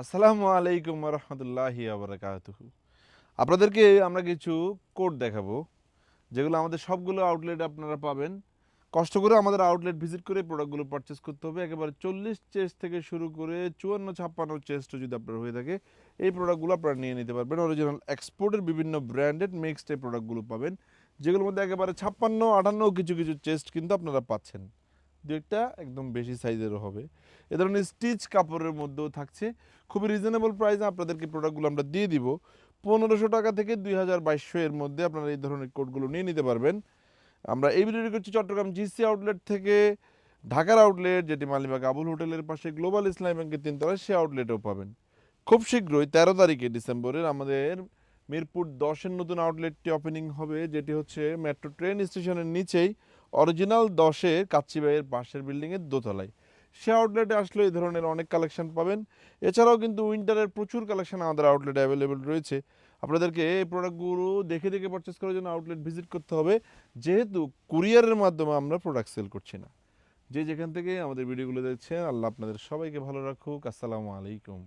আসসালামু আলাইকুম রহমতুল্লাহি আবরাকাতুহু আপনাদেরকে আমরা কিছু কোড দেখাবো, যেগুলো আমাদের সবগুলো আউটলেট আপনারা পাবেন। কষ্ট করে আমাদের আউটলেট ভিজিট করে প্রোডাক্টগুলো পারচেস করতে হবে। একেবারে চল্লিশ চেস্ট থেকে শুরু করে চুয়ান্ন, ছাপ্পান্ন চেস্টও যদি আপনার হয়ে থাকে, এই প্রোডাক্টগুলো আপনারা নিয়ে নিতে পারবেন। অরিজিনাল এক্সপোর্টের বিভিন্ন ব্র্যান্ডেড মিক্সড এই প্রোডাক্টগুলো পাবেন, যেগুলোর মধ্যে একেবারে ছাপ্পান্ন, আটান্ন কিছু কিছু চেস্ট কিন্তু আপনারা পাচ্ছেন। দু একদম বেশি সাইজেরও হবে। এ ধরনের স্টিচ কাপড়ের মধ্যেও থাকছে। খুবই রিজনেবল প্রাইসে আপনাদেরকে প্রোডাক্টগুলো আমরা দিয়ে দিব। পনেরোশো টাকা থেকে দুই হাজার বাইশশো এর মধ্যে আপনারা এই ধরনের কোডগুলো নিয়ে নিতে পারবেন। আমরা এই ভিডিওটি করছি চট্টগ্রাম জিসি আউটলেট থেকে ঢাকার আউটলেট যেটি মালিবাগ আবুল হোটেলের পাশে গ্লোবাল ইসলাম ব্যাংকের তিনতলায় সে আউটলেটেও পাবেন। খুব শীঘ্রই তেরো তারিখে ডিসেম্বরের আমাদের মিরপুর দশের নতুন আউটলেটটি ওপেনিং হবে, যেটি হচ্ছে মেট্রো ট্রেন স্টেশনের নিচেই। অরিজিনাল দশের কাচ্চিবাইয়ের পাশের বিল্ডিংয়ের দোতলায়। সে আউটলেটে আসলে এই ধরনের অনেক কালেকশন পাবেন। এছাড়াও কিন্তু উইন্টারের প্রচুর কালেকশন আমাদের আউটলেটে অ্যাভেলেবেল রয়েছে। আপনাদেরকে এই প্রোডাক্টগুলো দেখে দেখে পারচেস করার জন্য আউটলেট ভিজিট করতে হবে। যেহেতু কুরিয়ারের মাধ্যমে আমরা প্রোডাক্ট সেল করছি না। যে যেখান থেকে আমাদের ভিডিওগুলো দেখছেন, আল্লাহ আপনাদের সবাইকে ভালো রাখুক। আসসালামু আলাইকুম।